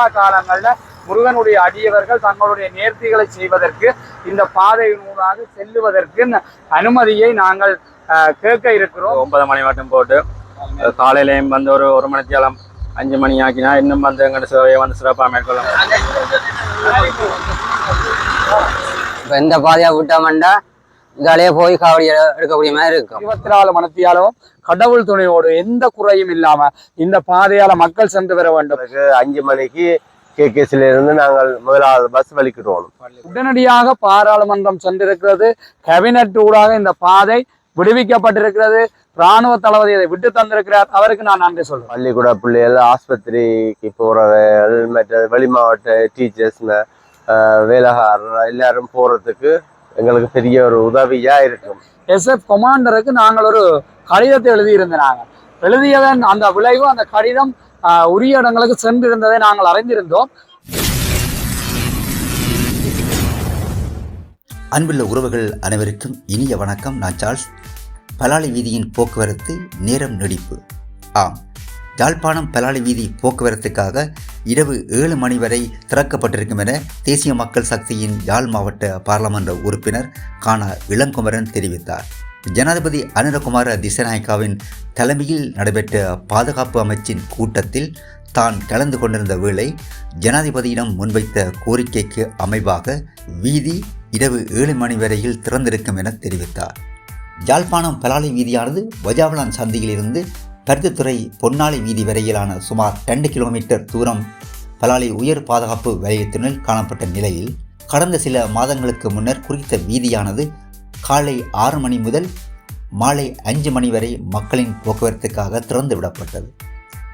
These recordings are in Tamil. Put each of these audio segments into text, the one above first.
திருவிழா காலங்கள்ல முருகனுடைய அடியவர்கள் தங்களுடைய நேர்த்திகளை செய்வதற்கு இந்த பாதையினூடாக செல்லுவதற்கு அனுமதியை நாங்கள் அஹ், கேட்க இருக்கிறோம். ஒன்பது மணி மட்டும் போட்டு காலையிலையும் வந்து ஒரு ஒரு மணித்தேலம் அஞ்சு மணி ஆக்கினா இன்னும் வந்து எங்கள்ட சேவையை வந்து சிறப்பாக மேற்கொள்ள இப்போ இந்த பாதையாக விட்டோம்னா இதாலேயே போய் காவடி எடு- எடுக்கக்கூடிய மாதிரி இருக்கும். இருபத்தி நாலு மணத்தியாலும் கடவுள் துணையோடு எந்த குறையும் இல்லாம இந்த பாதையால மக்கள் சென்று வர வேண்டும். அஞ்சு மணிக்கு கேகேசில இருந்து நாங்கள் முதலாவது பஸ் வலிக்கிடுவோம் உடனடியாக பாராளுமன்றம் சென்றிருக்கிறது. கேபினட் ஊடாக இந்த பாதை விடுவிக்கப்பட்டிருக்கிறது. ராணுவ தளபதி இதை விட்டு தந்திருக்கிறார். அவருக்கு நான் நன்றி சொல்றேன். பள்ளிக்கூட பிள்ளைகள் ஆஸ்பத்திரிக்கு போறவர்கள் மற்ற வெளி மாவட்ட டீச்சர்ஸ் வேலைக்காரர் எல்லாரும் போறதுக்கு எங்களுக்கு பெரிய ஒரு உதவியா இருக்கும். எஸ்எஃப் கொமாண்டருக்கு நாங்கள் ஒரு கடிதத்தை எழுதியிருந்தோம் நாங்கள் எழுதியதன் அந்த விளைவு அந்த கடிதம் ஆஹ், உரிய இடங்களுக்கு சென்றிருந்ததை நாங்கள் அறிந்திருந்தோம். அன்புள்ள உறவுகள் அனைவருக்கும் இனிய வணக்கம். நான் சார்ல்ஸ். பலாலி வீதியின் போக்குவரத்து நேரம் நீடிப்பு. ஆம். யாழ்ப்பாணம் பலாளி வீதி போக்குவரத்துக்காக இரவு ஏழு மணி வரை திறக்கப்பட்டிருக்கும் என தேசிய மக்கள் சக்தியின் யாழ் மாவட்ட பாராளுமன்ற உறுப்பினர் கானா இளங்குமரன் தெரிவித்தார். ஜனாதிபதி அனுரகுமார திசநாயக்காவின் தலைமையில் நடைபெற்ற பாதுகாப்பு அமைச்சின் கூட்டத்தில் தான் கலந்து கொண்டிருந்த வேளை ஜனாதிபதியிடம் முன்வைத்த கோரிக்கைக்கு அமைவாக வீதி இரவு ஏழு மணி வரையில் திறந்திருக்கும் என தெரிவித்தார். யாழ்ப்பாணம் பலாலி வீதியானது வஜாவலான் சந்தியிலிருந்து பருத்தித்துறை பொன்னாளி வீதி வரையிலான சுமார் ரெண்டு கிலோமீட்டர் தூரம் பலாலி உயர் பாதுகாப்பு வலயத்தினுள் காணப்பட்ட நிலையில் கடந்த சில மாதங்களுக்கு முன்னர் குறித்த வீதியானது காலை ஆறு மணி முதல் மாலை அஞ்சு மணி வரை மக்களின் போக்குவரத்துக்காக திறந்து விடப்பட்டது.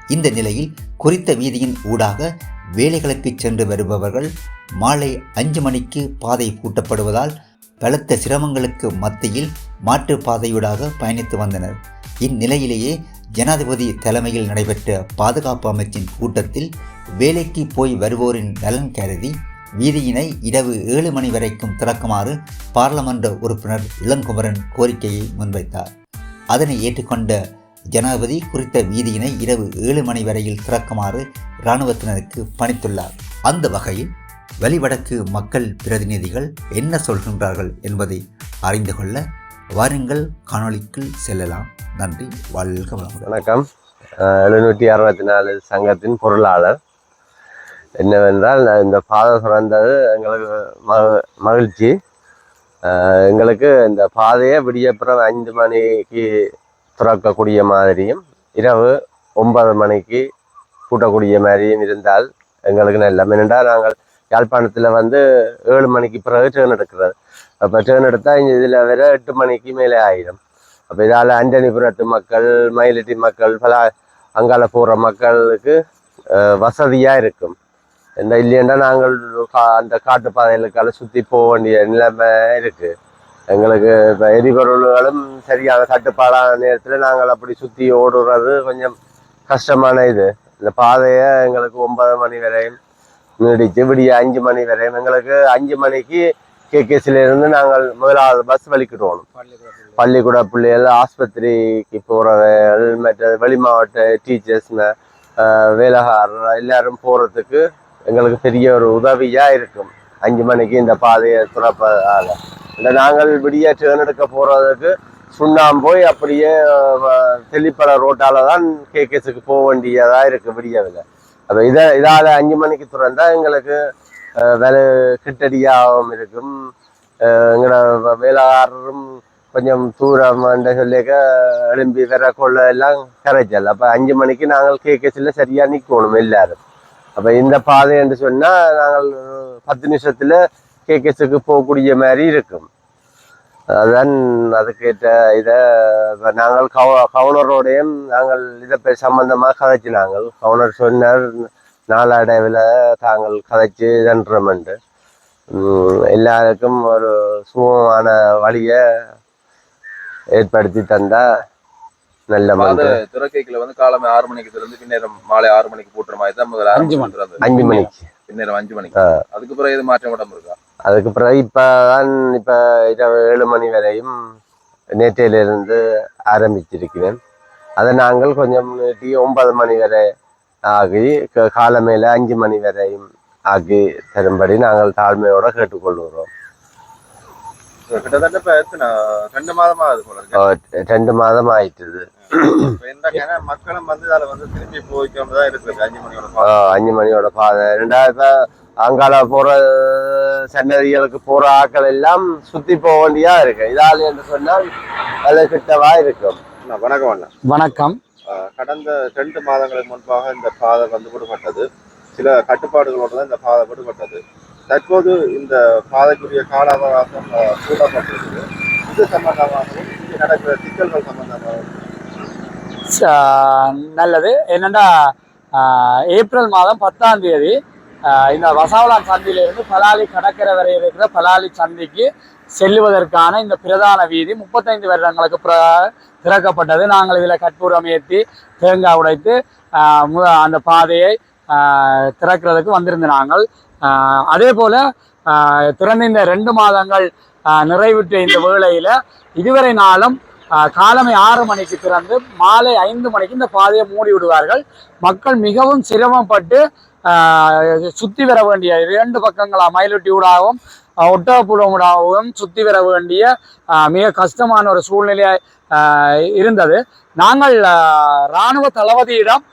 இந்த நிலையில் குறித்த வீதியின் ஊடாக வேலைகளுக்கு சென்று வருபவர்கள் மாலை அஞ்சு மணிக்கு பாதை பூட்டப்படுவதால் பலத்த சிரமங்களுக்கு மத்தியில் மாற்றுப் பாதையூடாக பயணித்து வந்தனர். இந்நிலையிலேயே ஜனாதிபதி தலைமையில் நடைபெற்ற பாதுகாப்பு அமைச்சின் கூட்டத்தில் வேலைக்கு போய் வருவோரின் நலன் கருதி வீதியினை இரவு ஏழு மணி வரைக்கும் திறக்குமாறு பாராளுமன்ற உறுப்பினர் இளங்குமரன் கோரிக்கையை முன்வைத்தார். அதனை ஏற்றுக்கொண்ட ஜனாதிபதி குறித்த வீதியினை இரவு ஏழு மணி வரையில் திறக்குமாறு இராணுவத்தினருக்கு பணித்துள்ளார். அந்த வகையில் வெளிவடக்கு மக்கள் பிரதிநிதிகள் என்ன சொல்கின்றார்கள் என்பதை அறிந்து கொள்ள வாருங்கள் காணொளிக்குள் செல்லலாம். நன்றி வாழ்க வளமுடன். வணக்கம். எழுநூற்றி அறுபத்தி நாலு சங்கத்தின் பொருளாளர். என்னவென்றால் நான் இந்த பாதை சுரந்தது எங்களுக்கு மகிழ்ச்சி. எங்களுக்கு இந்த பாதையை விடியப்புறம் ஐந்து மணிக்கு திறக்கக்கூடிய மாதிரியும் இரவு ஒன்பது மணிக்கு கூட்டக்கூடிய மாதிரியும் இருந்தால் எங்களுக்கு நல்ல. ஏனென்றால் நாங்கள் யாழ்ப்பாணத்தில் வந்து ஏழு மணிக்கு பிறகு ட்ரெயின் எடுக்கிறது. அப்போ டேர்ன் எடுத்தால் இதில் வேற எட்டு மணிக்கு மேலே ஆயிடும். அப்போ இதால் அஞ்சனிபுரத்து மக்கள் மயிலட்டி மக்கள் பல அங்கால போகிற மக்களுக்கு வசதியாக இருக்கும். இந்த இல்லையென்றா நாங்கள் கா- அந்த காட்டு பாதைகளுக்கால சுற்றி போக வேண்டிய நிலைமை இருக்குது எங்களுக்கு இப்போ எரிபொருள்களும் சரியான கட்டுப்பாடான நேரத்தில் நாங்கள் அப்படி சுற்றி ஓடுறது கொஞ்சம் கஷ்டமான இது. இந்த பாதையை எங்களுக்கு ஒன்பது மணி வரையும் நீடிச்சு விடிய அஞ்சு மணி வரையும். எங்களுக்கு அஞ்சு மணிக்கு கேகேசில இருந்து நாங்கள் முதலாவது பஸ் வலிக்கிடுவோம் பள்ளிக்கூட பிள்ளைகள் ஆஸ்பத்திரிக்கு போகிறவர்கள் மற்ற வெளி மாவட்ட டீச்சர்ஸ் வேலைக்காரர் எல்லாரும் போகிறதுக்கு எங்களுக்கு பெரிய ஒரு உதவியாக இருக்கும். அஞ்சு மணிக்கு இந்த பாதையை துறப்பதால். இந்த நாங்கள் விடிய ட்ரெயின் எடுக்க போகிறதுக்கு சுண்ணாம்பு போய் அப்படியே தெல்லிப்பள ரோட்டால தான் கேகேஸுக்கு போக வேண்டியதாக இருக்குது விடியவில் அப்போ இதை இதால் அஞ்சு மணிக்கு திறந்தா எங்களுக்கு வேலை கிட்டடியாகவும் இருக்கும். எங்களோட வேலைக்காரரும் கொஞ்சம் தூரம் அந்த சொல்லிக்க எழும்பி வர கொள்ள எல்லாம் கரைச்சல். அப்போ அஞ்சு மணிக்கு நாங்கள் கேகேஸில் சரியாக நிற்கணும் எல்லாரும். அப்போ இந்த பாதை என்று சொன்னால் நாங்கள் பத்து நிமிஷத்தில் கேகேஸுக்கு போகக்கூடிய மாதிரி இருக்கும். அதான் அதுக்கேற்ற இதை இப்போ நாங்கள் கவ கவுனரோடையும் நாங்கள் இதை பே சம்பந்தமாக கதைச்சு நாங்கள் கவுனர் சொன்னார் நாளடைவில் தாங்கள் கதைச்சு இதன்றமெண்டு எல்லாருக்கும் ஒரு சுகமான வழியை ஏற்படுத்தி தந்தா நல்ல திறக்கைக்குள்ள வந்து காலமே ஆறு மணிக்கு திறந்து பின்னேரம் மாலை ஆறு மணிக்கு பூட்டுற மாதிரி தான் முதல்ல அஞ்சு மணி. அஞ்சு மணிக்கு பின்னேரம் அஞ்சு மணிக்கு அதுக்கு பிறகு இது மாற்றம் விடாம இருக்கா அதுக்கு பிறகு இப்பதான் இப்ப இரவு ஏழு மணி வரையும் நேற்றையிலிருந்து ஆரம்பிச்சிருக்கிறேன் அதை நாங்கள் கொஞ்சம் நீட்டி ஒன்பது மணி வரை ஆகி க- காலமேல அஞ்சு மணி வரையும் ஆக்கி தரும்படி நாங்கள் தாழ்மையோட கேட்டுக்கொள்கிறோம். ரெண்டு மாதமா ரெண்டு மாதம் ஆயிட்டுது. மக்களும் வந்து அதுல வந்து திரும்பி போய்க்கொண்டு தான் இருக்கு அஞ்சு மணியோட அஞ்சு மணியோட பாதை. ரெண்டாவது அங்கால போற சன்னதிகளுக்கு போற ஆட்கள் எல்லாம் சுத்தி போக வேண்டியா இருக்கு. இதால் என்று சொன்னால் அது கிட்டவா இருக்கும். வணக்கம் வணக்கம். கடந்த ரெண்டு மாதங்களுக்கு முன்பாக இந்த பாதை வந்து விடுபட்டது. சில கட்டுப்பாடுகளோடு தான் இந்த பாதை விடுபட்டது. தற்போது இந்த பாதைக்குரிய கால அவகாசம் ஆஹ், இது சம்பந்தமாகவும் இங்கே நடக்கிற சிக்கல்கள் சம்பந்தமாகவும். நல்லது. என்னன்னா ஆஹ், ஏப்ரல் மாதம் பத்தாம் தேதி ஆஹ், இந்த வசாவலான் சந்தியிலிருந்து பலாலி கடற்கரை வரை இருக்கிற பலாலி சந்திக்கு செல்லுவதற்கான இந்த பிரதான வீதி முப்பத்தைந்து வருடங்களுக்கு திறக்கப்பட்டது. நாங்கள் இதில் கற்பூரம் ஏற்றி தேங்காய் உடைத்து அந்த பாதையை திறக்கிறதுக்கு வந்திருந்த நாங்கள். அதே போல் திறந்த இந்த ரெண்டு மாதங்கள் ஆஹ், நிறைவுற்ற இந்த வேளையில் இதுவரை நாளும் காலமை ஆறு மணிக்கு திறந்து மாலை ஐந்து மணிக்கு இந்த பாதையை மூடி விடுவார்கள். மக்கள் மிகவும் சிரமப்பட்டு சுற்றி வர வேண்டிய இரண்டு பக்கங்களா மயிலொட்டி ஊடாகவும் ஆஹ், சுற்றி ஊடாகவும் வர வேண்டிய மிக கஷ்டமான ஒரு சூழ்நிலையை இருந்தது. நாங்கள் இராணுவ தளபதியிடம்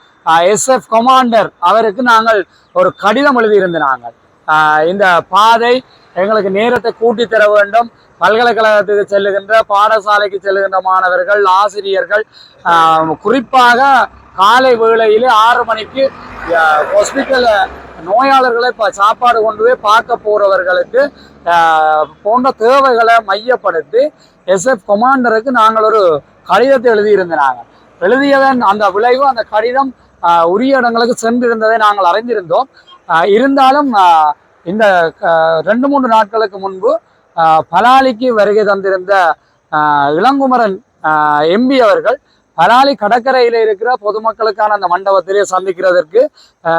எஸ்எஃப் கமாண்டர் அவருக்கு நாங்கள் ஒரு கடிதம் எழுதியிருந்த நாங்கள். இந்த பாதை எங்களுக்கு நேரத்தை கூட்டி தர வேண்டும். பல்கலைக்கழகத்துக்கு செல்லுகின்ற பாடசாலைக்கு செல்லுகின்ற மாணவர்கள் ஆசிரியர்கள் குறிப்பாக காலை வேளையிலே ஆறு மணிக்கு ஹாஸ்பிட்டல் நோயாளர்களை இப்போ சாப்பாடு கொண்டு போய் பார்க்க போகிறவர்களுக்கு போன்ற தேவைகளை மையப்படுத்தி எஸ்எஃப் கொமாண்டருக்கு நாங்கள் ஒரு கடிதத்தை எழுதியிருந்தாங்க எழுதியதன் அந்த விளைவு அந்த கடிதம் உரிய இடங்களுக்கு சென்றிருந்ததை நாங்கள் அறிந்திருந்தோம். இருந்தாலும் இந்த ரெண்டு மூன்று நாட்களுக்கு முன்பு பலாலிக்கு வருகை தந்திருந்த இளங்குமரன் எம்பி அவர்கள் பலாலி கடற்கரையில் இருக்கிற பொதுமக்களுக்கான அந்த மண்டபத்திலே சந்திக்கிறதற்கு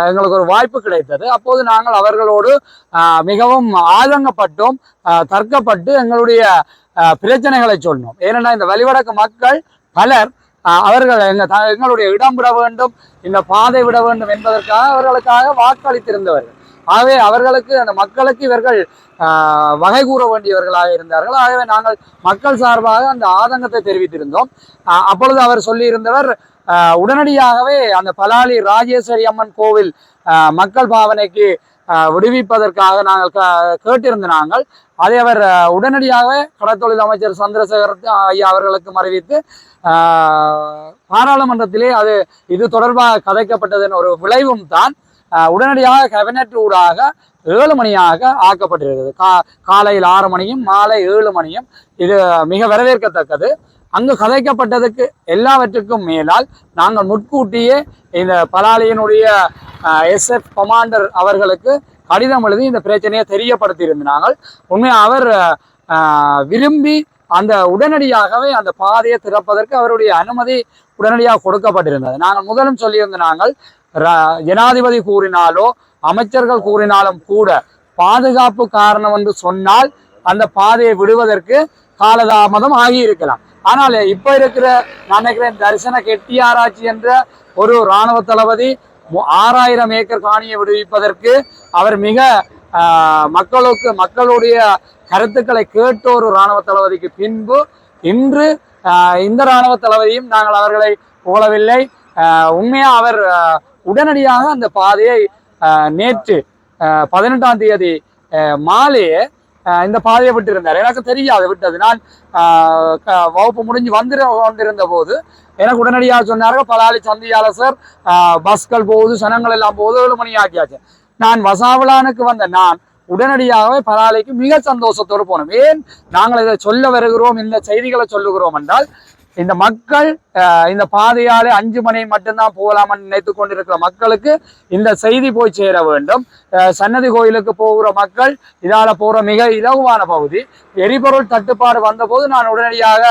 எங்களுக்கு ஒரு வாய்ப்பு கிடைத்தது. அப்போது நாங்கள் அவர்களோடு ஆஹ், மிகவும் ஆதங்கப்பட்டோம் தர்க்கப்பட்டு எங்களுடைய பிரச்சனைகளை சொன்னோம். ஏனென்னா இந்த வழிவடக்கு மக்கள் பலர் ஆஹ், அவர்கள் எங்க த- எங்களுடைய இடம் விட வேண்டும் இந்த பாதை விட வேண்டும் என்பதற்காக அவர்களுக்காக வாக்களித்திருந்தவர்கள். ஆகவே அவர்களுக்கு அந்த மக்களுக்கு இவர்கள் வகை கூற வேண்டியவர்களாக இருந்தார்கள். ஆகவே நாங்கள் மக்கள் சார்பாக அந்த ஆதங்கத்தை தெரிவித்திருந்தோம். அப்பொழுது அவர் சொல்லியிருந்தவர் உடனடியாகவே அந்த பலாலி ராஜேஸ்வரி அம்மன் கோவில் மக்கள் பாவனைக்கு விடுவிப்பதற்காக நாங்கள் க- கேட்டிருந்த நாங்கள். அதை அவர் உடனடியாகவே கடற்தொழில் அமைச்சர் சந்திரசேகர் ஐயா அவர்களுக்கு அறிவித்து பாராளுமன்றத்திலே அது இது தொடர்பாக கதைக்கப்பட்டதன் ஒரு விளைவும் தான். உடனடியாக கேபினட் ஊடாக ஏழு மணியாக ஆக்கப்பட்டிருக்கிறது. கா காலையில் ஆறு மணியும் மாலை ஏழு மணியும். இது மிக வரவேற்கத்தக்கது. அங்கு கதைக்கப்பட்டதுக்கு எல்லாவற்றுக்கும் மேலால் நாங்கள் முன்கூட்டியே இந்த பலாலியினுடைய எஸ்எஃப் கமாண்டர் அவர்களுக்கு கடிதம் எழுதி இந்த பிரச்சனையை தெரியப்படுத்தியிருந்தாங்க உண்மையாக அவர் ஆஹ், விரும்பி அந்த உடனடியாகவே அந்த பாதையை திறப்பதற்கு அவருடைய அனுமதி உடனடியாக கொடுக்கப்பட்டிருந்தது. நாங்கள் முதலும் சொல்லியிருந்த நாங்கள் ஜனாதிபதி கூறினாலோ அமைச்சர்கள் கூறினாலும் கூட பாதுகாப்பு காரணம் என்று சொன்னால் அந்த பாதையை விடுவதற்கு காலதாமதம் ஆகியிருக்கலாம். ஆனால் இப்போ இருக்கிற நான் நினைக்கிறேன் தரிசன கெட்டியாராய்ச்சி என்ற ஒரு இராணுவ தளபதி ஆறாயிரம் ஏக்கர் காணியை விடுவிப்பதற்கு அவர் மிக மக்களுக்கு மக்களுடைய கருத்துக்களை கேட்ட ஒரு இராணுவ தளபதிக்கு பின்பு இன்று இந்த இராணுவ தளபதியும் நாங்கள் அவர்களை புகழவில்லை உண்மையாக அவர் உடனடியாக அந்த பாதையை நேற்று பதினெட்டாம் தேதி மாலையே ஆஹ், இந்த பாதையை விட்டிருந்தார். எனக்கு தெரியாது விட்டது. நான் வகுப்பு முடிஞ்சு வந்து கொண்டிருந்த போது எனக்கு உடனடியாக சொன்னார்கள் பலாலி சந்தியால சார் பஸ்கள் போகுது சனங்கள் எல்லாம் போகுது ஏழு மணி ஆக்கியாச்சு. நான் வசாவலானுக்கு வந்த நான் உடனடியாகவே பலாலிக்கு மிக சந்தோஷத்தோடு போனோம். ஏன்? நாங்கள் இதை சொல்ல வருகிறோம் இந்த செய்திகளை சொல்லுகிறோம் என்றால் இந்த மக்கள் ஆஹ், இந்த பாதையாலே அஞ்சு மணி மட்டும்தான் போகலாம்னு நினைத்து கொண்டிருக்கிற மக்களுக்கு இந்த செய்தி போய் சேர வேண்டும். சன்னதி கோயிலுக்கு போகிற மக்கள் இதால போகிற மிக இலகுவான பகுதி. எரிபொருள் தட்டுப்பாடு வந்தபோது நான் உடனடியாக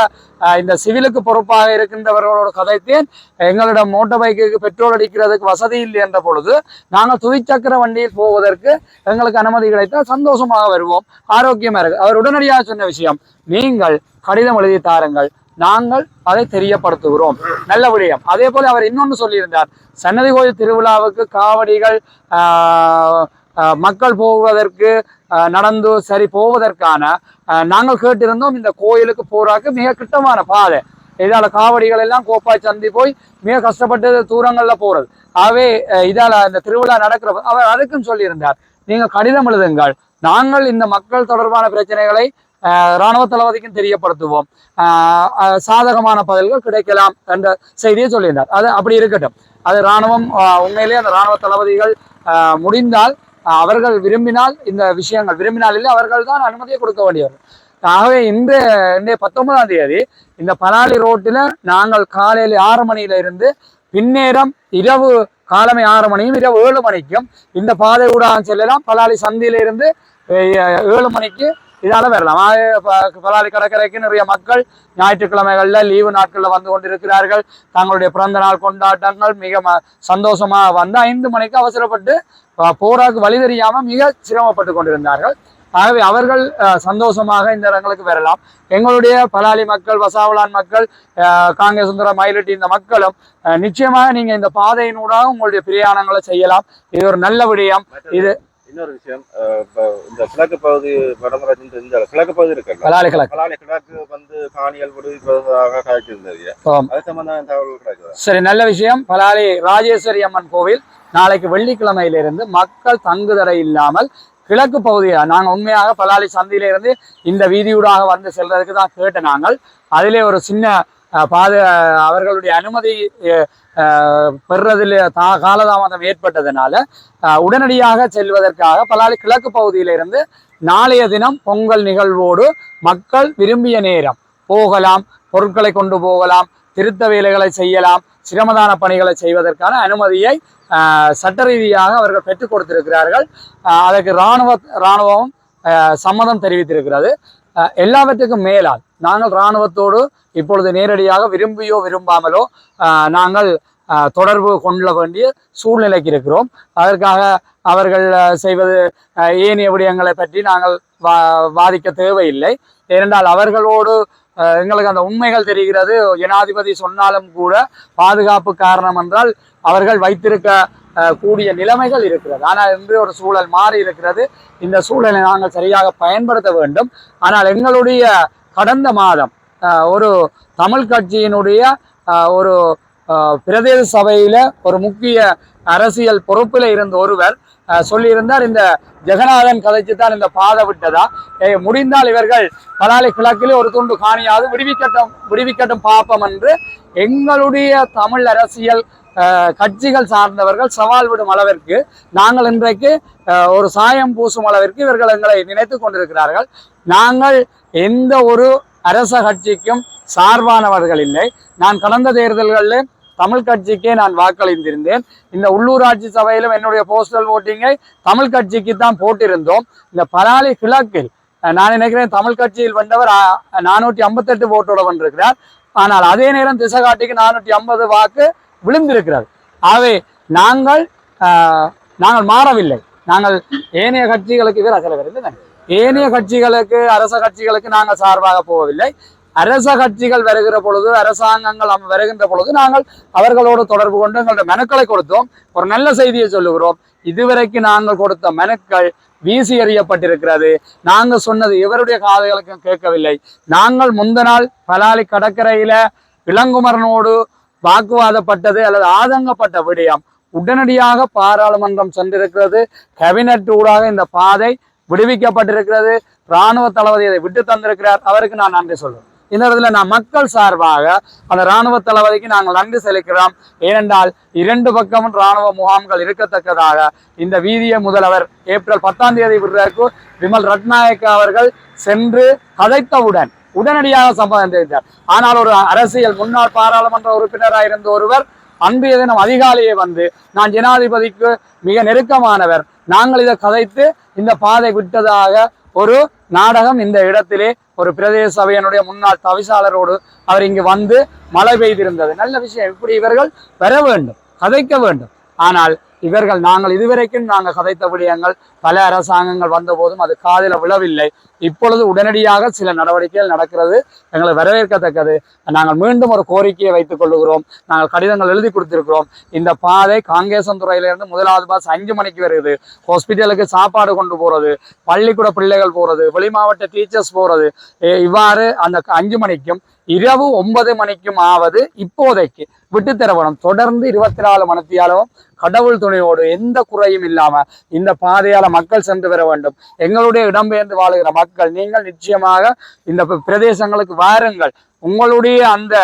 இந்த சிவிலுக்கு பொறுப்பாக இருக்கின்றவர்களோடு கதைத்தேன். எங்களிடம் மோட்டார் பைக்குக்கு பெட்ரோல் அடிக்கிறதுக்கு வசதி இல்லை என்ற பொழுது நாங்கள் துவிச்சக்கர வண்டியில் போவதற்கு எங்களுக்கு அனுமதி கிடைத்தால் சந்தோஷமாக வருவோம். ஆரோக்கியமாக இருக்கு. அவர் உடனடியாக சொன்ன விஷயம் நீங்கள் கடிதம் எழுதி தாருங்கள். நாங்கள் அதை தெரியப்படுத்துகிறோம். நல்ல விடயம். அதே போல அவர் இன்னொன்று சொல்லியிருந்தார். சன்னதி கோயில் திருவிழாவுக்கு காவடிகள் ஆஹ், ஆஹ், மக்கள் போவதற்கு நடந்து சரி போவதற்கான நாங்கள் கேட்டிருந்தோம். இந்த கோயிலுக்கு போறாக்கு மிக கிட்டமான பாதை. இதால காவடிகள் எல்லாம் கோப்பாய் சந்தி போய் மிக கஷ்டப்பட்டு தூரங்கள்ல போறது. ஆகவே இதால இந்த திருவிழா நடக்கிற அவர் அதுக்கும் சொல்லியிருந்தார். நீங்க கடிதம் எழுதுங்கள். நாங்கள் இந்த மக்கள் தொடர்பான பிரச்சனைகளை இராணுவ தளபதிக்கும் தெரியப்படுத்துவோம். சாதகமான பதில்கள் கிடைக்கலாம் என்ற செய்தியை சொல்லியிருந்தார். அது அப்படி இருக்கட்டும். அது இராணுவம் உண்மையிலே உண்மையிலேயே அந்த இராணுவ தளபதிகள் முடிந்தால் அவர்கள் விரும்பினால் இந்த விஷயங்கள் விரும்பினால் இல்லை அவர்கள் தான் அனுமதியை கொடுக்க வேண்டியவர்கள் ஆகவே இன்று இன்றைய பத்தொன்பதாம் தேதி இந்த பலாலி ரோட்டில் நாங்கள் காலையில் ஆறு மணியில இருந்து பின்னேரம் இரவு காலமை ஆறு மணியும் இரவு ஏழு மணிக்கும் இந்த பாதை ஊடாக செல்லலாம். பலாலி சந்தியிலிருந்து ஏழு மணிக்கு இதால வரலாம். பலாலி கடற்கரைக்கு நிறைய மக்கள் ஞாயிற்றுக்கிழமைகள்ல லீவு நாட்கள்ல வந்து கொண்டிருக்கிறார்கள். தங்களுடைய பிறந்த நாள் கொண்டாட்டங்கள் மிக ம- சந்தோஷமா வந்து ஐந்து மணிக்கு அவசரப்பட்டு போராக்கு வழி தெரியாம மிக சிரமப்பட்டு கொண்டிருந்தார்கள். ஆகவே அவர்கள் அஹ், சந்தோஷமாக இந்த இடங்களுக்கு வரலாம். எங்களுடைய பலாலி மக்கள் வசாவலான் மக்கள் அஹ், காங்கேய சுந்தர மயிலட்டி இந்த மக்களும் அஹ், நிச்சயமாக நீங்க இந்த பாதையினூடாக உங்களுடைய பிரயாணங்களை செய்யலாம். இது ஒரு நல்ல விடயம். இது இன்னொரு விஷயம் இந்த கிழக்கு பகுதி வடமராட்சி இந்த கிழக்கு பகுதி இருக்குல்ல பலாலி கிழக்கு வந்து காணியல் விடுவிப்பதாக காய்ச்சிருந்தது ஆம். அது சம்பந்தமான தகவல் கிடைக்குதா? சரி நல்ல விஷயம். பலாலி ராஜேஸ்வரி அம்மன் கோவில் நாளைக்கு வெள்ளிக்கிழமையிலிருந்து மக்கள் தங்குதடை இல்லாமல் கிழக்கு பகுதியில் நாங்கள் உண்மையாக பலாலி சந்தியிலிருந்து இந்த வீதியூடாக வந்து செல்றதுக்கு தான் கேட்ட நாங்கள். அதிலே ஒரு சின்ன பாத அவர்களுடைய அனுமதி பெறுறதில் தா காலதாமதம் ஏற்பட்டதுனால அஹ், உடனடியாக செல்வதற்காக பலாலி கிழக்கு பகுதியிலிருந்து நாளைய தினம் பொங்கல் நிகழ்வோடு மக்கள் விரும்பிய நேரம் போகலாம் பொருட்களை கொண்டு போகலாம் திருத்த வேலைகளை செய்யலாம் சிரமதான பணிகளை செய்வதற்கான அனுமதியை ஆஹ், சட்ட ரீதியாக அவர்கள் பெற்றுக் கொடுத்திருக்கிறார்கள். அதற்கு இராணுவ இராணுவம் ஆஹ், சம்மதம் தெரிவித்திருக்கிறது. எல்லாவற்றுக்கும் மேலால் நாங்கள் இராணுவத்தோடு இப்பொழுது நேரடியாக விரும்பியோ விரும்பாமலோ ஆஹ், நாங்கள் தொடர்பு கொள்ள வேண்டிய சூழ்நிலைக்கு இருக்கிறோம். அதற்காக அவர்கள் செய்வது ஏன் ஏனைய விடயங்களை பற்றி நாங்கள் வா வாதிக்க தேவையில்லை. ஏனென்றால் அவர்களோடு அஹ் எங்களுக்கு அந்த உண்மைகள் தெரிகிறது. ஜனாதிபதி சொன்னாலும் கூட பாதுகாப்பு காரணம் என்றால் அவர்கள் வைத்திருக்க கூடிய நிலைமைகள் இருக்கிறது. ஆனால் இன்று ஒரு சூழல் மாறி இருக்கிறது. இந்த சூழலை நாங்கள் சரியாக பயன்படுத்த வேண்டும். ஆனால் எங்களுடைய கடந்த மாதம் ஒரு தமிழ் கட்சியினுடைய ஒரு பிரதேச சபையில் ஒரு முக்கிய அரசியல் பொறுப்பில் இருந்த ஒருவர் அஹ், சொல்லியிருந்தார் இந்த ஜெகநாதன் கதைச்சு தான் இந்த பாதை விட்டதா? முடிந்தால் இவர்கள் பலாலி கிழக்கிலே ஒரு துண்டு காணியாவது விடுவிக்கட்டும் விடுவிக்கட்டும் பார்ப்போம் என்று எங்களுடைய தமிழ் அரசியல் கட்சிகள் சார்ந்தவர்கள் சவால் விடும் அளவிற்கு நாங்கள் இன்றைக்கு ஒரு சாயம் பூசும் அளவிற்கு இவர்கள் எங்களை நினைத்து கொண்டிருக்கிறார்கள். நாங்கள் எந்த ஒரு அரச கட்சிக்கும் சார்பானவர்கள் இல்லை. நான் கடந்த தேர்தல்களில் தமிழ் கட்சிக்கே நான் வாக்களித்திருந்தேன் இந்த உள்ளூராட்சி சபையிலும் என்னுடைய போஸ்டல் ஓட்டிங்கை தமிழ் கட்சிக்கு தான் போட்டிருந்தோம். இந்த பலாலி கிழக்கில் நான் நினைக்கிறேன் தமிழ் கட்சியில் வந்தவர் நானூற்றி ஐம்பத்தெட்டு ஓட்டோட வந்திருக்கிறார். ஆனால் அதே நேரம் திசைகாட்டிக்கு நானூற்றி ஐம்பது வாக்கு விழுந்திருக்கிறார் ஆகவே நாங்கள் ஆஹ், நாங்கள் மாறவில்லை. நாங்கள் ஏனைய கட்சிகளுக்கு இவர் செலவிருந்து நன்றி ஏனைய கட்சிகளுக்கு அரச கட்சிகளுக்கு நாங்கள் சார்பாக போவதில்லை. அரச கட்சிகள் வருகிற பொழுது அரசாங்கங்கள் வருகின்ற பொழுது நாங்கள் அவர்களோடு தொடர்பு கொண்டு எங்களுடைய மனுக்களை கொடுத்தோம். ஒரு நல்ல செய்தியை சொல்லுகிறோம். இதுவரைக்கும் நாங்கள் கொடுத்த மனுக்கள் வீசி எறியப்பட்டிருக்கிறது. நாங்கள் சொன்னது இவருடைய காதைகளுக்கும் கேட்கவில்லை. நாங்கள் முந்த நாள் பலாலி கடற்கரையில இளங்குமரனோடு வாக்குவாதப்பட்டது அல்லது ஆதங்கப்பட்ட விடயம் உடனடியாக பாராளுமன்றம் சென்றிருக்கிறது. கேபினட் ஊடாக இந்த பாதை விடுவிக்கப்பட்டிருக்கிறது. இராணுவ தளபதி அதை விட்டு தந்திருக்கிறார். அவருக்கு நான் நன்றி சொல்றேன். இந்த இடத்துல நான் மக்கள் சார்பாக அந்த இராணுவ தளபதிக்கு நாங்கள் நன்றி செலுக்கிறோம் ஏனென்றால் இரண்டு பக்கமும் இராணுவ முகாம்கள் இருக்கத்தக்கதாக இந்த வீதியை முதல்வர் ஏப்ரல் பத்தாம் தேதி விடுறதற்கு விமல் ரத்நாயக்க அவர்கள் சென்று கதைத்தவுடன் உடனடியாக சம்பவம் தெரிவித்தார். ஆனால் ஒரு அரசியல் முன்னாள் பாராளுமன்ற உறுப்பினராக இருந்த ஒருவர் அன்றைய தினம் அதிகாலையே வந்து நான் ஜனாதிபதிக்கு மிக நெருக்கமானவர் நாங்கள் இதை கதைத்து இந்த பாதை விட்டதாக ஒரு நாடகம் இந்த இடத்திலே ஒரு பிரதேச சபையினுடைய முன்னாள் தவிசாளரோடு அவர் இங்கு வந்து மழை பெய்திருந்தது. நல்ல விஷயம். இப்படி இவர்கள் பெற வேண்டும் கதைக்க வேண்டும். ஆனால் இவர்கள் நாங்கள் இதுவரைக்கும் நாங்கள் கதைத்த விடயங்கள் பல அரசாங்கங்கள் வந்த போதும் அது காதில் விழவில்லை. இப்பொழுது உடனடியாக சில நடவடிக்கைகள் நடக்கிறது. எங்களை வரவேற்கத்தக்கது. நாங்கள் மீண்டும் ஒரு கோரிக்கையை வைத்துக் கொள்ளுகிறோம். நாங்கள் கடிதங்கள் எழுதி கொடுத்திருக்கிறோம். இந்த பாதை காங்கேசன் துறையிலிருந்து முதலாவது பாஸ் அஞ்சு மணிக்கு வருது ஹாஸ்பிட்டலுக்கு சாப்பாடு கொண்டு போறது பள்ளிக்கூட பிள்ளைகள் போறது வெளி மாவட்ட டீச்சர்ஸ் போறது. இவ்வாறு அந்த அஞ்சு மணிக்கும் இரவு ஒன்பது மணிக்கும் ஆவது இப்போதைக்கு விட்டுத்தரப்படும் தொடர்ந்து இருபத்தி நாலு மணித்தியாலும் கடவுள் துணையோடு எந்த குறையும் இல்லாம இந்த பாதையால மக்கள் சென்று வர வேண்டும். எங்களுடைய இடம்பெயர்ந்து வாழுகிற மக்கள் நீங்கள் நிச்சயமாக இந்த பிரதேசங்களுக்கு வாருங்கள். உங்களுடைய அந்த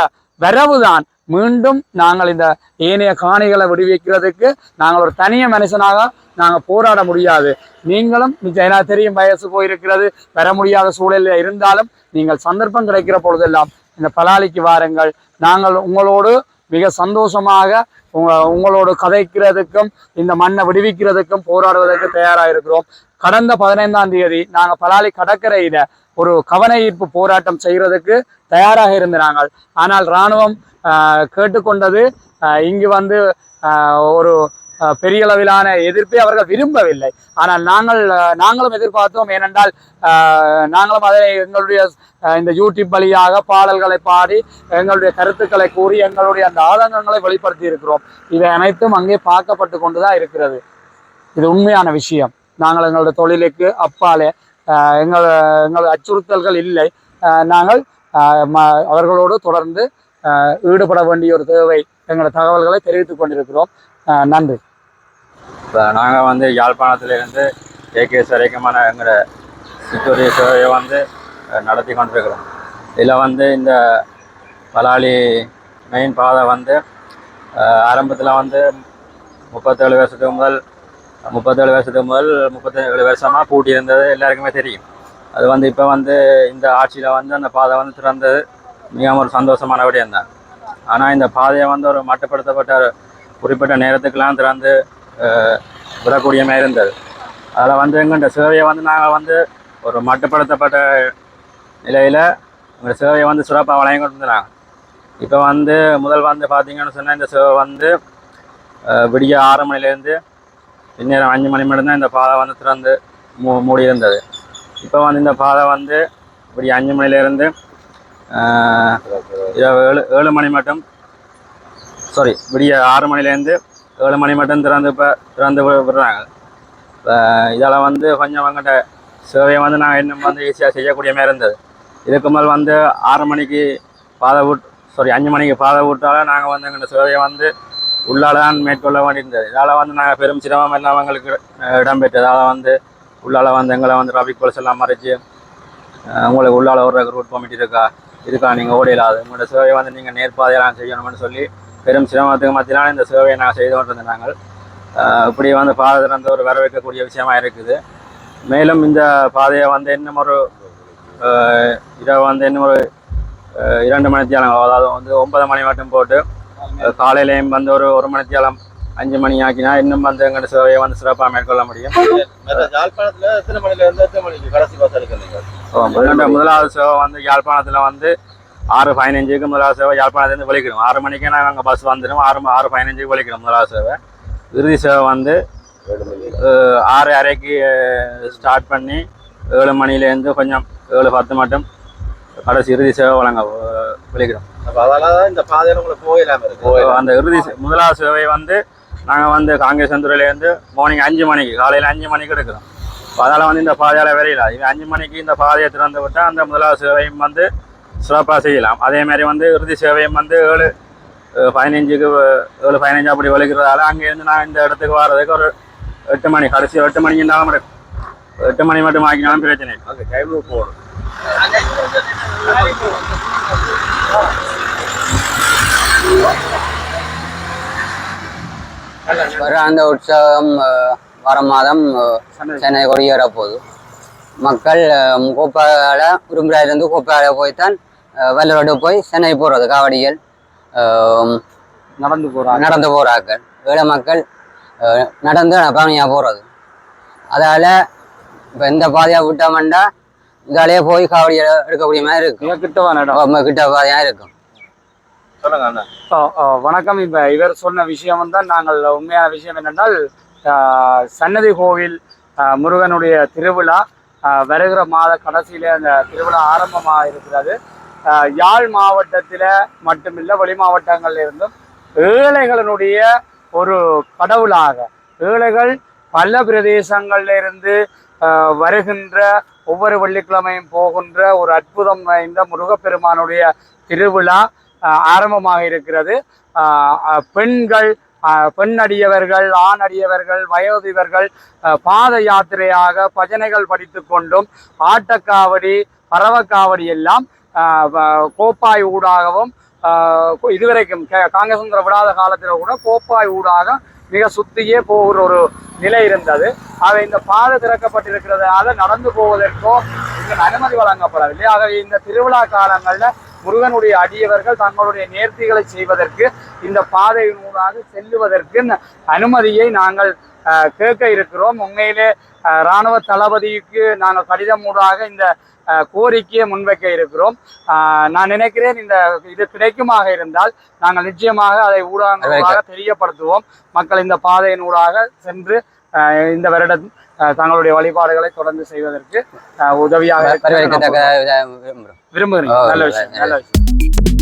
வரவுதான் மீண்டும் நாங்கள் இந்த ஏனைய காணிகளை விடுவிக்கிறதுக்கு நாங்கள் ஒரு தனிய மனுஷனாக நாங்கள் போராட முடியாது. நீங்களும் எனக்கு தெரியும் வயசு போயிருக்கிறது வர முடியாத சூழலில் இருந்தாலும் நீங்கள் சந்தர்ப்பம் கிடைக்கிற பொழுதெல்லாம் இந்த பலாலிக்கு வாருங்கள். நாங்கள் உங்களோடு மிக சந்தோஷமாக உங்க உங்களோட கதைக்கிறதுக்கும் இந்த மண்ணை விடுவிக்கிறதுக்கும் போராடுவதற்கு தயாராக இருக்கிறோம் கடந்த பதினைந்தாம் தேதி நாங்கள் பலாலி கடற்கரையில ஒரு கவன ஈர்ப்பு போராட்டம் செய்யறதுக்கு தயாராக இருந்த நாங்கள் ஆனால் இராணுவம் ஆஹ், கேட்டுக்கொண்டது ஆஹ், இங்கு வந்து ஆஹ், ஒரு பெரிய அளவிலான எதிர்ப்பை அவர்கள் விரும்பவில்லை. ஆனால் நாங்கள் நாங்களும் எதிர்பார்த்தோம் ஏனென்றால் ஆஹ், நாங்களும் அதை எங்களுடைய இந்த யூடியூப் வழியாக பாடல்களை பாடி எங்களுடைய கருத்துக்களை கூறி எங்களுடைய அந்த ஆதங்கங்களை வெளிப்படுத்தி இருக்கிறோம் இவை அனைத்தும் அங்கே பார்க்கப்பட்டு கொண்டுதான் இருக்கிறது. இது உண்மையான விஷயம். நாங்கள் எங்களுடைய தொழிலுக்கு அப்பாலே ஆஹ், எங்கள் எங்கள் அச்சுறுத்தல்கள் இல்லை. நாங்கள் அவர்களோடு தொடர்ந்து ஈடுபட வேண்டிய ஒரு தேவை எங்களோட தகவல்களை தெரிவித்துக் கொண்டிருக்கிறோம். நன்றி. இப்போ நாங்கள் வந்து யாழ்ப்பாணத்திலிருந்து ஏகே சரேகமானங்கிற எங்களோட சேவையை வந்து நடத்தி கொண்டிருக்கிறோம். இதில் வந்து இந்த பலாளி மெயின் பாதை வந்து ஆரம்பத்தில் வந்து முப்பத்தேழு வருஷத்துக்கு முதல் முப்பத்தேழு வருஷத்துக்கு முதல் முப்பத்தேழு வருஷமாக பூட்டி இருந்தது எல்லாருக்குமே தெரியும். அது வந்து இப்போ வந்து இந்த ஆட்சியில் வந்து அந்த பாதை வந்து திறந்தது. மிகவும் ஒரு சந்தோஷமான விடயம் தான் ஆனால் இந்த பாதையை வந்து ஒரு மட்டுப்படுத்தப்பட்ட குறிப்பிட்ட நேரத்துக்கெல்லாம் திறந்து அஹ், விடக்கூடிய மாதிரி இருந்தது. அதில் வந்து எங்கள்கிட்ட சேவையை வந்து நாங்கள் வந்து ஒரு மட்டுப்படுத்தப்பட்ட நிலையில் எங்கள் சேவையை வந்து சிறப்பாக வழங்கி கொண்டு இப்போ வந்து முதல் வந்து பார்த்தீங்கன்னு சொன்னால் இந்த சேவை வந்து விடிய ஆறு மணிலேருந்து இந்நேரம் அஞ்சு மணி மட்டும்தான் இந்த பாதை வந்து திறந்து மூ மூடி இருந்தது இப்போ வந்து இந்த பாதை வந்து இப்படி அஞ்சு மணிலேருந்து ஏழு ஏழு மணி மட்டும் சாரி விடிய ஆறு மணிலேருந்து ஏழு மணி மட்டும் திறந்து இப்போ திறந்து விடுறாங்க. இப்போ இதால் வந்து கொஞ்சம் அவங்ககிட்ட சேவையை வந்து நாங்கள் இன்னும் வந்து ஈஸியாக செய்யக்கூடிய மாதிரி இருந்தது. இதுக்கு மேல் வந்து ஆறு மணிக்கு பாதை விட் சாரி அஞ்சு மணிக்கு பாதை விட்டாலும் நாங்கள் வந்து எங்கள் சேவையை வந்து உள்ளால தான் மேற்கொள்ள வேண்டியிருந்தது. இதால் வந்து நாங்கள் பெரும் சிரமம் எல்லாம் எங்களுக்கு இடம்பெற்று இடம்பெற்றது. அதால் வந்து உள்ளால வந்து எங்களை வந்து டிராஃபிக் போலீஸ் எல்லாம் மறைச்சு உங்களுக்கு உள்ளால ஒரு ரூட் கமிட்டி இருக்கா? இருக்கா? நீங்கள் ஓடிடாது உங்களோட சேவையை வந்து நீங்கள் நேர்பாதையெல்லாம் செய்யணும்னு சொல்லி பெரும் சிரமத்துக்கு மத்தியிலான இந்த சேவையை நாங்கள் செய்து கொண்டிருந்தோம் நாங்கள். இப்படி வந்து பாதை திறந்து ஒரு வரவேற்கக்கூடிய விஷயமா இருக்குது. மேலும் இந்த பாதையை வந்து இன்னும் ஒரு இரவு வந்து இன்னும் ஒரு இரண்டு மணித்தியாலம் அதாவது வந்து ஒன்பது மணி மட்டும் போட்டு காலையிலையும் வந்து ஒரு ஒரு மணித்தியாலம் அஞ்சு மணி ஆக்கினா இன்னும் வந்து எங்களோட சேவையை வந்து சிறப்பாக மேற்கொள்ள முடியும். முதலாவது சேவை வந்து யாழ்ப்பாணத்தில் வந்து ஆறு பதினஞ்சுக்கு முதலாவது சேவை யாழ்ப்பாணத்துலேருந்து வெளிக்கிறோம் ஆறு மணிக்கு நாங்கள் அங்கே பஸ் வந்துடும் ஆறு ஆறு பதினஞ்சுக்கு வெளிக்கிறோம் முதலாவது சேவை இறுதி சேவை வந்து ஆறு அரைக்கு ஸ்டார்ட் பண்ணி ஏழு மணிலேருந்து கொஞ்சம் ஏழு பத்து மட்டும் கடைசி இறுதி சேவை வழங்க தான் இந்த பாதையில உங்களுக்கு போயிடாம இருக்கு இப்போ அந்த இறுதி முதலாவது சேவை வந்து நாங்கள் வந்து காங்கேசந்துறையிலேருந்து மார்னிங் அஞ்சு மணிக்கு காலையில் அஞ்சு மணிக்கு எடுக்கிறோம் அதனால் வந்து இந்த பாதையால் வரையில இவன் அஞ்சு மணிக்கு இந்த பாதையை திறந்து விட்டால் அந்த முதலாவது சேவையும் வந்து சிறப்பாக செய்யலாம். அதே மாதிரி வந்து இறுதி சேவையும் வந்து ஏழு பதினஞ்சுக்கு ஏழு பதினஞ்சு அப்படி வலிக்கிறதால அங்கேருந்து நான் இந்த இடத்துக்கு வர்றதுக்கு ஒரு எட்டு மணி கடைசி எட்டு மணிக்கு இருந்தாலும் இருக்கும் எட்டு மணி மட்டும் ஆக்கினாலும் பிரச்சனை அங்க டைமுக்கு போகணும். வர அந்த உற்சவம் வர மாதம் சென்னை கொடியேற போகுது. மக்கள் கோப்பால உரும்புறாயிலிருந்து கோப்பால போய்த்தான் வல்லரோடு போய் சென்னை போகிறது காவடிகள் நடந்து போறாங்க. நடந்து போகிறார்கள் ஏழை மக்கள் நடந்து பழனியாக போகிறது அதால் இப்போ இந்த பாதையாக விட்டோம்னா இதாலேயே போய் காவடி எடுக்கக்கூடிய மாதிரி இருக்கும். கிட்டவான இடம் கிட்ட பாதையாக இருக்கும். சொல்லுங்க வணக்கம். இப்ப இவர் சொன்ன விஷயம் தான் நாங்கள் உண்மையான விஷயம் என்னென்றால் சன்னதி கோவில் முருகனுடைய திருவிழா வருகிற மாத கடைசியில அந்த திருவிழா ஆரம்பமாக இருக்கிறது யாழ் மாவட்டத்தில் மட்டுமில்லை வெளி மாவட்டங்களில் இருந்தும் ஏழைகளினுடைய ஒரு கடவுளாக ஏழைகள் பல பிரதேசங்கள்ல இருந்து ஆஹ், வருகின்ற ஒவ்வொரு வெள்ளிக்கிழமையும் போகின்ற ஒரு அற்புதம் வாய்ந்த முருகப்பெருமானுடைய திருவிழா ஆஹ், ஆரம்பமாக இருக்கிறது. பெண்கள் ஆஹ், பெண் அடியவர்கள் ஆண் அடியவர்கள் வயோதிபர்கள் பாத யாத்திரையாக பஜனைகள் படித்து கொண்டும் ஆட்டக்காவடி பறவக்காவடி எல்லாம் கோப்பாய் ஊடாகவும் இதுவரைக்கும் கே- காங்கேசந்திர விடாத காலத்தில் கூட கோப்பாய் ஊடாக மிக சுத்தியே போகிற ஒரு நிலை இருந்தது. ஆக இந்த பாதை திறக்கப்பட்டிருக்கிறதால நடந்து போவதற்கோ இங்கே அனுமதி வழங்கப்படவில்லை. ஆகவே இந்த திருவிழா காலங்களில் முருகனுடைய அடியவர்கள் தங்களுடைய நேர்த்திகளை செய்வதற்கு இந்த பாதையினூடாக செல்லுவதற்கு அனுமதியை நாங்கள் கேட்க இருக்கிறோம். உண்மையிலே இராணுவ தளபதிக்கு நாங்கள் கடிதம் ஊடாக இந்த கோரிக்கையை முன்வைக்க இருக்கிறோம். நான் நினைக்கிறேன் இந்த இது கிடைக்குமாக இருந்தால் நாங்கள் நிச்சயமாக அதை ஊடகங்களாக தெரியப்படுத்துவோம். மக்கள் இந்த பாதையின் ஊடாக சென்று இந்த வருடம் தங்களுடைய வழிபாடுகளை தொடர்ந்து செய்வதற்கு உதவியாக நல்ல நல்ல- விஷயம் நல்ல விஷயம்.